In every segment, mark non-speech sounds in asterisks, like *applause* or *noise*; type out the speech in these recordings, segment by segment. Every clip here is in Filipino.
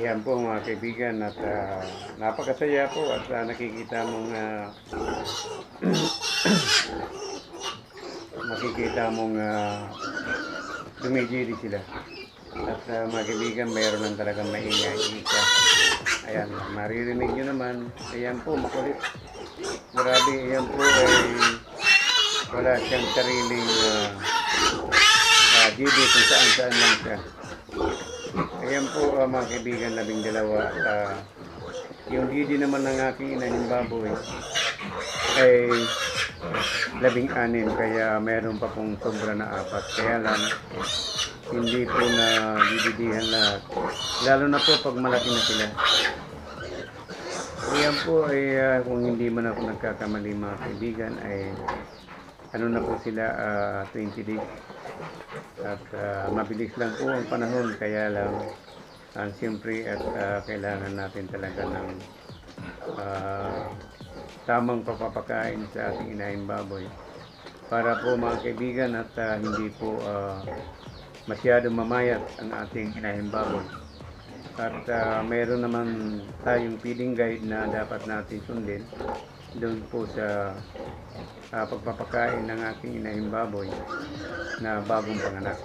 Yan po mga kaibigan at ah, napakasaya po at ah, nakikita mong *clears throat* makikita mong uh, dumidiri sila. At ah, mga kaibigan, mayroon lang talagang maingay. Ayan, maririnig nyo naman. Ayan po, makulit. Grabe, ayan po ay wala siyang sariling uh, uh, kung saan saan lang siya. Ayan po uh, mga kaibigan, labing dalawa. At ah, yung didi naman ng aking inahin baboy ay labing anin. Kaya meron pa pong sobra na apat. Kaya lang, hindi po na dididihan lahat. Lalo na po pag malaki na sila. Ayan po ay ah, kung hindi man ako nagkakamali mga kaibigan ay ano na po sila ah, 20 days. At ah, mabilis lang po ang panahon kaya lang ang siyempre at ah, kailangan natin talaga ng ah, tamang papapakain sa ating inahing baboy para po mga kaibigan at ah, hindi po ah, masyado mamayat ang ating inahing baboy. At ah, meron naman tayong feeding guide na dapat natin sundin doon po sa ah, pagpapakain ng aking inahing baboy na bagong panganak.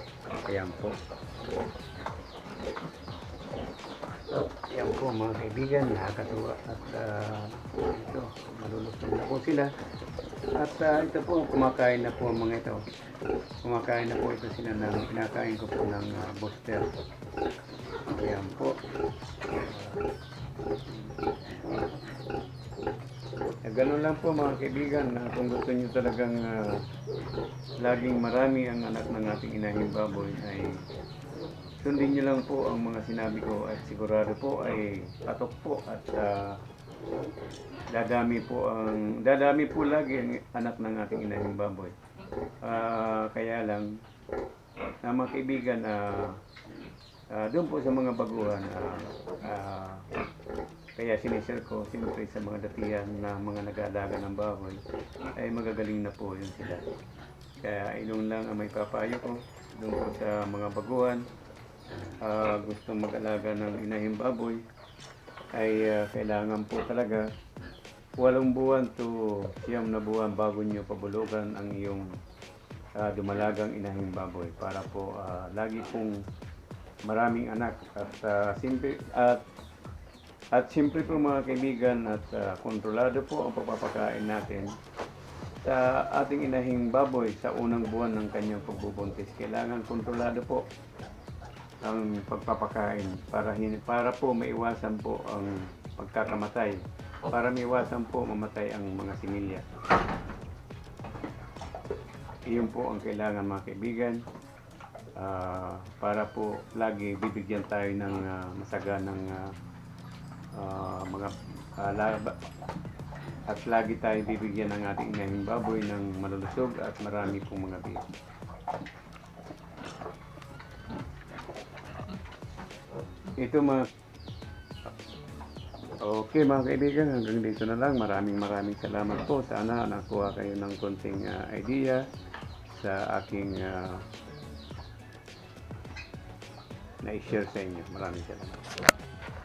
Ayan po. Ayan po mga kaibigan, nakakatuwa. At ah, ito, malulustong na po sila. At ah, ito po, kumakain na po ang mga ito. Kumakain na po ito sila ng pinakain ko po ng ah, booster. Ayan po. Ah, ganun lang po mga kaibigan na kung gusto nyo talagang ah, laging marami ang anak ng ating inahing baboy ay sundin nyo lang po ang mga sinabi ko at sigurado po ay patok po at ah, dadami po ang dadami po lagi ang anak ng ating inahing baboy. Ah, kaya lang na mga kaibigan ah, ah, doon po sa mga baguhan ah, ah, kaya sinishare ko siyempre sa mga datihan na mga nag-aalaga ng baboy ay magagaling na po yun sila. Kaya ilong lang ang may papayo ko doon po sa mga baguhan ah, gustong mag-alaga ng inahing baboy ay ah, kailangan po talaga walong buwan to siyam na buwan bago nyo pabulugan ang iyong ah, dumalagang inahing baboy para po ah, lagi pong maraming anak at ah, simple at At siyempre po mga kaibigan at ah, kontrolado po ang pagpapakain natin sa ating inahing baboy sa unang buwan ng kanyang pagbubuntis. Kailangan kontrolado po ang pagpapakain para hin- para po maiwasan po ang pagkakamatay para maiwasan po mamatay ang mga similya. Iyon po ang kailangan mga kaibigan ah, para po lagi bibigyan tayo ng uh, masaganang ah, ah, mga alaba at lagi tayo bibigyan ng ating inahing baboy ng malulusog at marami pong mga biyak. Ito mga Okay mga kaibigan, hanggang dito na lang. Maraming maraming salamat po. Sana nakuha kayo ng konting ah, idea sa aking ah, na-share sa inyo. Maraming salamat.